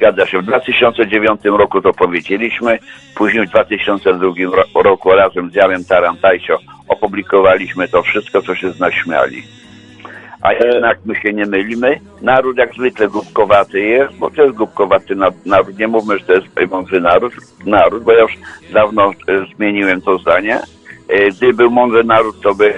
Zgadza się. W 2009 roku to powiedzieliśmy, później w 2002 ro- roku razem z Janem Tarantajcio opublikowaliśmy to wszystko, co się z nas śmiali. A jednak my się nie mylimy. Naród jak zwykle głupkowaty jest, bo to jest głupkowaty na- naród. Nie mówmy, że to jest mądry naród, naród bo ja już dawno e, zmieniłem to zdanie. E, Gdyby był mądry naród, to by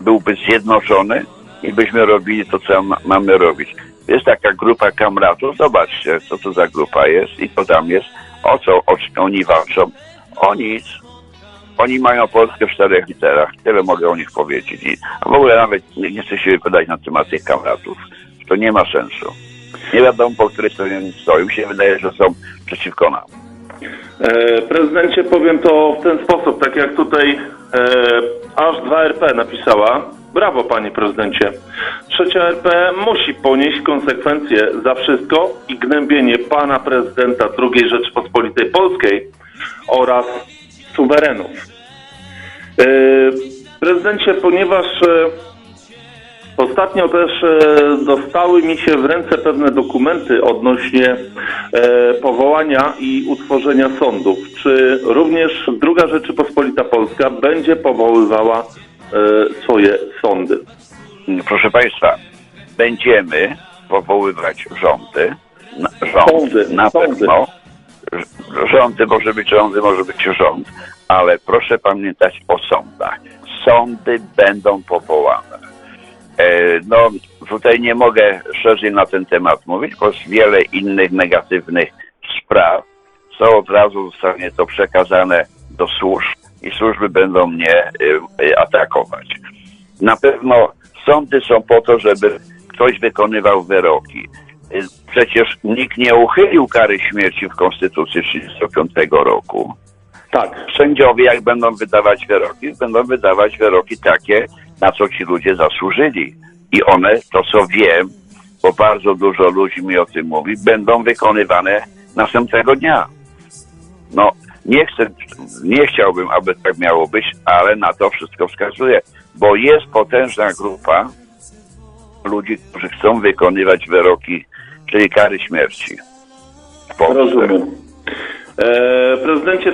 byłby zjednoczony i byśmy robili to, co ma, mamy robić. Jest taka grupa kamratów, zobaczcie, co to za grupa jest i co tam jest, o co oni walczą. O nic. Oni mają Polskę w czterech literach. Tyle mogę o nich powiedzieć. I w ogóle nawet nie, nie chcę się wypowiadać na temat tych kamratów. To nie ma sensu. Nie wiadomo, po której stronie oni stoją. Mi się wydaje, że są przeciwko nam. E, prezydencie, powiem to w ten sposób, tak jak tutaj e, aż 2RP napisała. Brawo, panie prezydencie. Trzecia RP musi ponieść konsekwencje za wszystko i gnębienie pana prezydenta II Rzeczypospolitej Polskiej oraz suwerenów. E, prezydencie, ponieważ e, Ostatnio też e, dostały mi się w ręce pewne dokumenty odnośnie powołania i utworzenia sądów. Czy również Druga Rzeczypospolita Polska będzie powoływała swoje sądy? Proszę Państwa, będziemy powoływać rządy. Na, rząd Sądy, na sądy. pewno. Rządy może być rządy, może być rząd, ale proszę pamiętać o sądach. Sądy będą powołane. E, no, tutaj nie mogę szerzej na ten temat mówić, bo jest wiele innych negatywnych spraw, co od razu zostanie to przekazane do służb i służby będą mnie e, e, atakować. Na pewno sądy są po to, żeby ktoś wykonywał wyroki. Y, Przecież nikt nie uchylił kary śmierci w Konstytucji 1935 roku. Tak. Sędziowie, jak będą wydawać wyroki, będą wydawać wyroki takie, na co ci ludzie zasłużyli. I one, to co wiem, bo bardzo dużo ludzi mi o tym mówi, będą wykonywane następnego dnia. No, nie chcę, nie chciałbym, aby tak miało być, ale na to wszystko wskazuje, bo jest potężna grupa ludzi, którzy chcą wykonywać wyroki, czyli kary śmierci. Rozumiem. E, prezydencie,